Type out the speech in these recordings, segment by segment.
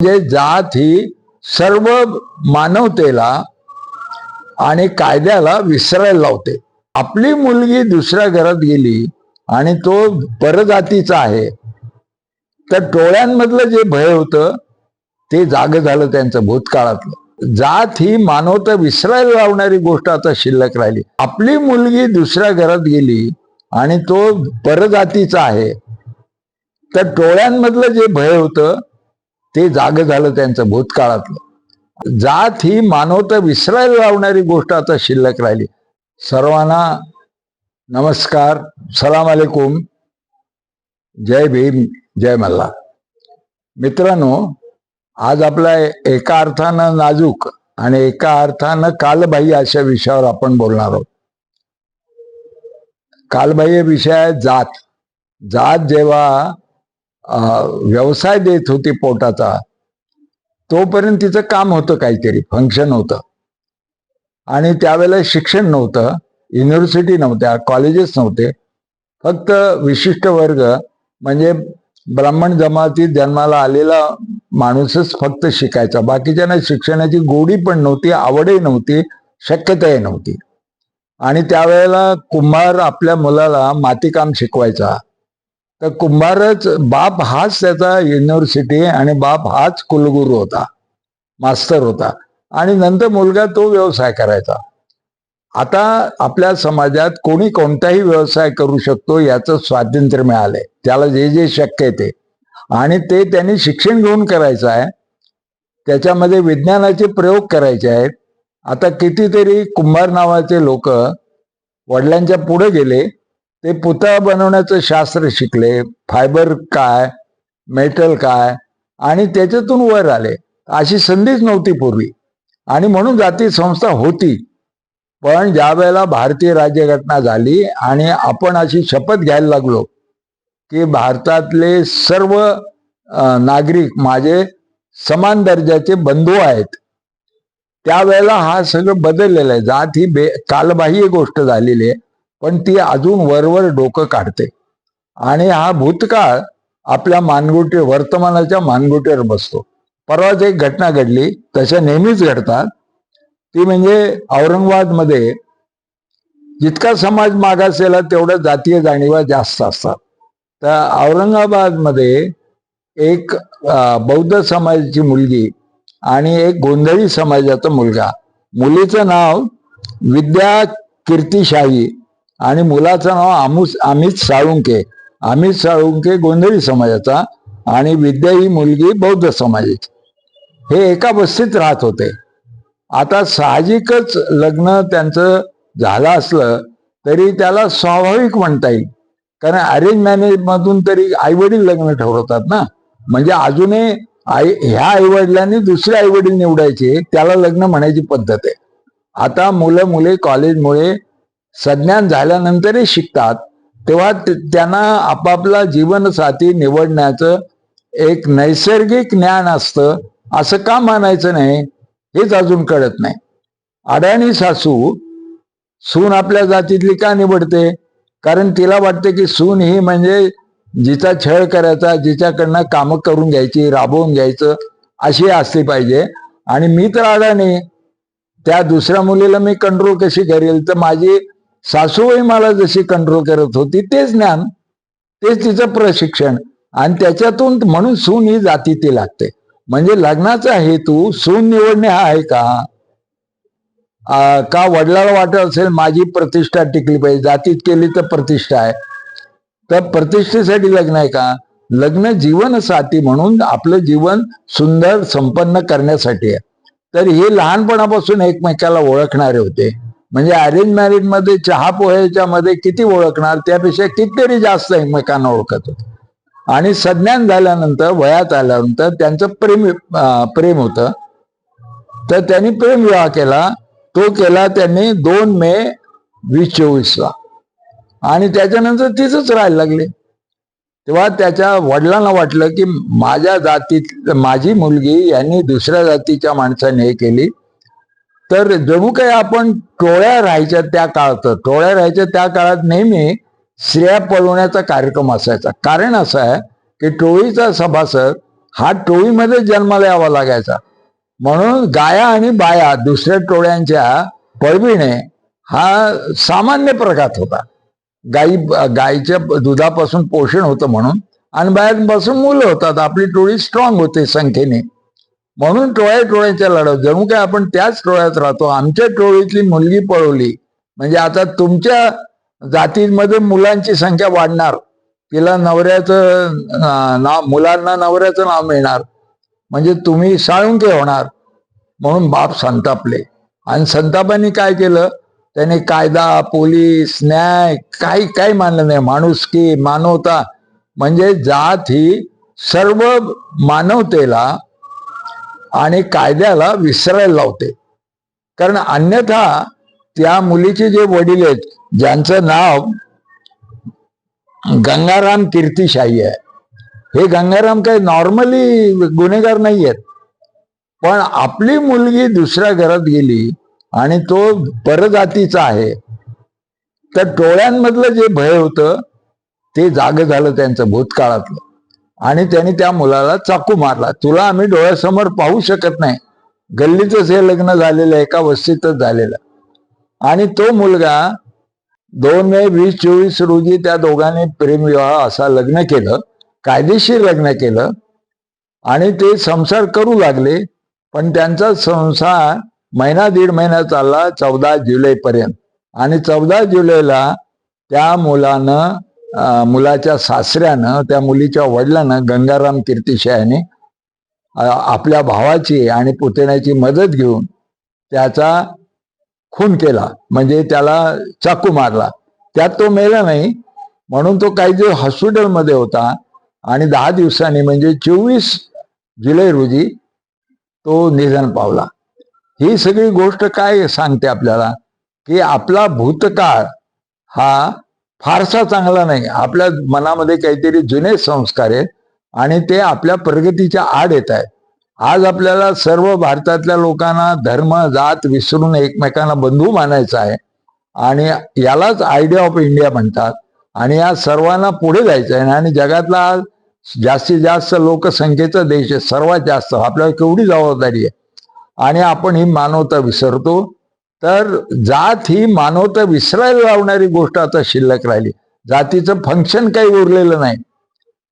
म्हणजे जात ही सर्व मानवतेला आणि कायद्याला विसरायला लावते. आपली मुलगी दुसऱ्या घरात गेली आणि तो परजातीचा आहे. तर टोळ्यांमधलं जे भय होतं ते जाग झालं त्यांचं भूतकाळातलं. जात ही मानवता विसरायला लावणारी गोष्ट आता शिल्लक राहिली. आपली मुलगी दुसऱ्या घरात गेली आणि तो परजातीचा आहे. तर टोळ्यांमधलं जे भय होतं ते जाग झालं त्यांचं भूतकाळातलं. जात ही मानवता विसरायला लावणारी गोष्ट आता शिल्लक राहिली. सर्वांना नमस्कार सलाम अलेकुम जय भीम जय मल्ला. मित्रांनो आज आपला एका अर्थानं नाजूक आणि एका अर्थानं कालबाह्य अशा विषयावर आपण बोलणार आहोत. कालबाह्य विषय आहे जात. जात जेव्हा व्यवसाय देत होती पोटाचा. तोपर्यंत तिचं काम होतं काहीतरी फंक्शन होतं. आणि त्यावेळेला शिक्षण नव्हतं युनिव्हर्सिटी नव्हत्या कॉलेजेस नव्हते. फक्त विशिष्ट वर्ग म्हणजे ब्राह्मण जमातीत जन्माला आलेला माणूसच फक्त शिकायचा. बाकीच्यांना शिक्षणाची गोडी पण नव्हती आवडही नव्हती शक्यताही नव्हती. आणि त्यावेळेला कुंभार आपल्या मुलाला मातीकाम शिकवायचा. तर कुंभारच बाप हाच त्याचा युनिव्हर्सिटी आणि बाप हाच कुलगुरू होता मास्तर होता. आणि नंतर मुलगा तो व्यवसाय करायचा. आता आपल्या समाजात कोणी कोणताही व्यवसाय करू शकतो याचं स्वातंत्र्य मिळालंय. त्याला जे जे शक्य आहे ते. आणि ते त्यांनी शिक्षण घेऊन करायचं आहे. त्याच्यामध्ये विज्ञानाचे प्रयोग करायचे आहेत. आता कितीतरी कुंभार नावाचे लोक वडिलांच्या पुढे गेले. ते पुतळा बनवण्याचं शास्त्र शिकले. फायबर काय? मेटल काय? आणि त्याच्यातून वर आले. अशी संधीच नव्हती पूर्वी. आणि म्हणून जाती संस्था होती. पण ज्या वेळेला भारतीय राज्यघटना झाली आणि आपण अशी शपथ घ्यायला लागलो की भारतातले सर्व नागरिक माझे समान दर्जाचे बंधू आहेत. त्यावेळेला हा सगळं बदललेलं आहे. जात ही बे कालबाह्य गोष्ट झालेली आहे. पण ती अजून वरवर डोकं काढते. आणि हा भूतकाळ आपल्या मानगुटी वर्तमानाच्या मानगुटीवर बसतो. परवाच एक घटना घडली तशा नेहमीच घडतात. ती म्हणजे औरंगाबादमध्ये जितका समाज मागासलेला तेवढ्या जातीय जाणीवा जास्त असतात. तर औरंगाबादमध्ये एक बौद्ध समाजाची मुलगी आणि एक गोंधळी समाजाचा मुलगा. मुलीचं नाव विद्या कीर्तिशाही. आणि मुलाचं नाव आमुस अमित साळुंके. अमित साळुंके गोंधळी समाजाचा आणि विद्या ही मुलगी बौद्ध समाजाची. हे एका बस्तीत राहत होते. आता साहजिकच लग्न त्यांचं झालं असलं तरी त्याला स्वाभाविक म्हणता येईल. कारण अरेंज मॅरेज मधून तरी आई वडील लग्न ठरवतात ना. म्हणजे अजूनही आई ह्या आईवडिलांनी दुसरे आईवडील निवडायचे त्याला लग्न म्हणायची पद्धत आहे. आता मुलं मुले कॉलेजमुळे संज्ञान झाल्यानंतरही शिकतात. तेव्हा त्यांना आपापला जीवनसाथी निवडण्याचं एक नैसर्गिक ज्ञान असतं असं का मानायचं नाही हेच अजून कळत नाही. अडाणी सासू सून आपल्या जातीतली का निवडते? कारण तिला वाटते की सून ही म्हणजे जिचा छळ करायचा जिच्याकडनं कामं करून घ्यायची राबवून घ्यायचं अशी असली पाहिजे. आणि मी तर अडाणी. त्या दुसऱ्या मुलीला मी कंट्रोल कशी करेल? तर माझी सासूबाई मला जशी कंट्रोल करत होती तेच ज्ञान तेच तिचं प्रशिक्षण आणि त्याच्यातून म्हणून सून ही जाती ती लागते. म्हणजे लग्नाचा हेतू सून निवडणे हा आहे का? आ, का वडिलाला वाटत असेल माझी प्रतिष्ठा टिकली पाहिजे जातीत केली तर प्रतिष्ठा आहे. तर प्रतिष्ठेसाठी लग्न आहे का? लग्न जीवन साथी म्हणून आपलं जीवन सुंदर संपन्न करण्यासाठी आहे. तर हे लहानपणापासून एकमेकाला ओळखणारे होते. म्हणजे अरेंज मॅरेजमध्ये चहा पोह्याच्या मध्ये किती ओळखणार? त्यापेक्षा कितीतरी जास्त एकमेकांना ओळखत होते. आणि संज्ञान झाल्यानंतर वयात आल्यानंतर त्यांचं प्रेम प्रेम होतं. तर त्यांनी प्रेम विवाह केला. तो केला त्यांनी दोन मे वीस चोवीसला आणि त्याच्यानंतर तिथंच राहायला लागले. तेव्हा त्याच्या वडिलांना वाटलं की माझ्या जातीत माझी मुलगी यांनी दुसऱ्या जातीच्या माणसाने हे केली. तर जणू काही आपण टोळ्या राहायच्या त्या काळात टोळ्या राहायच्या त्या काळात नेहमी स्त्रिया पळवण्याचा कार्यक्रम असायचा. कारण असं आहे की टोळीचा सभासद हा टोळीमध्ये जन्माला यावा लागायचा. म्हणून गाया आणि बाया दुसऱ्या टोळ्यांच्या पळविणे हा सामान्य प्रघात होता. गाई गायीच्या दुधापासून पोषण होतं म्हणून आणि बायांपासून मुलं होतात. आपली टोळी स्ट्रॉंग होते संख्येने. म्हणून टोळ्या टोळ्याच्या लढत. जणू काय आपण त्याच टोळ्यात राहतो. आमच्या टोळीतली मुलगी पळवली. म्हणजे आता तुमच्या जातीमध्ये मुलांची संख्या वाढणार. तिला नवऱ्याचं नाव मुलांना नवऱ्याचं नाव मिळणार. म्हणजे तुम्ही साळुंके होणार. म्हणून बाप संतापले. आणि संतापाने काय केलं? त्याने कायदा पोलीस न्याय काही काही मानलं नाही. माणुसकी मानवता. म्हणजे जात ही सर्व मानवतेला आणि कायद्याला विसरायला लावते. कारण अन्यथा त्या मुलीचे जे वडील आहेत ज्यांचं नाव गंगाराम कीर्तिशाही आहे. हे गंगाराम काही नॉर्मली गुन्हेगार नाही आहेत. पण आपली मुलगी दुसऱ्या घरात गेली आणि तो परजातीचा आहे. तर टोळ्यांमधलं जे भय होतं ते जाग झालं त्यांचं भूतकाळातलं. आणि त्यांनी त्या मुलाला चाकू मारला. तुला आम्ही डोळ्यासमोर पाहू शकत नाही. गल्लीतच हे लग्न झालेलं आहे एका वस्तीतच झालेलं आणि तो मुलगा दोन मे वीस चोवीस रोजी त्या दोघांनी प्रेमविवाह असा लग्न केलं कायदेशीर लग्न केलं. आणि ते संसार करू लागले पण त्यांचा संसार महिना दीड महिना चालला चौदा जुलैपर्यंत. आणि चौदा जुलैला त्या मुलानं मुलाच्या सासऱ्यानं त्या मुलीच्या वडिलानं गंगाराम कीर्तिशयाने आपल्या भावाची आणि पुतण्याची मदत घेऊन त्याचा खून केला. म्हणजे त्याला चाकू मारला. त्यात तो मेला नाही. म्हणून तो काही दिवस हॉस्पिटलमध्ये होता आणि दहा दिवसांनी म्हणजे चोवीस जुलै रोजी तो निधन पावला. ही सगळी गोष्ट काय सांगते आपल्याला? की आपला भूतकाळ हा फारसा चांगला नाही. आपल्या मनामध्ये काहीतरी जुने संस्कार आहेत आणि ते आपल्या प्रगतीच्या आड येत आहेत. आज आपल्याला सर्व भारतातल्या लोकांना धर्म जात विसरून एकमेकांना बंधू मानायचा आहे आणि यालाच आयडिया ऑफ इंडिया म्हणतात आणि या सर्वांना पुढे जायचं आहे. आणि जगातला आज जास्तीत जास्त लोकसंख्येचा देश आहे सर्वात जास्त. आपल्याला केवढी जबाबदारी आहे? आणि आपण ही मानवता विसरतो. तर जात ही मानवता विसरायला लावणारी गोष्ट आता शिल्लक राहिली. जातीचं फंक्शन काही उरलेलं नाही.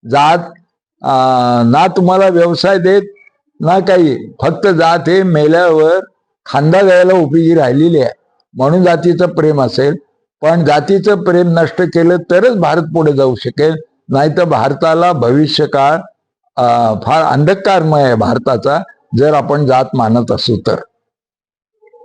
जात ना तुम्हाला व्यवसाय देत ना काही. फक्त जात हे मेल्यावर खांदा द्यायला उपयोगी राहिलेली आहे. म्हणून जातीचं प्रेम असेल. पण जातीचं प्रेम नष्ट केलं तरच भारत पुढे जाऊ शकेल. नाही तर भारताला भविष्यकाळ फार अंधकारमय आहे भारताचा जर आपण जात मानत असू तर.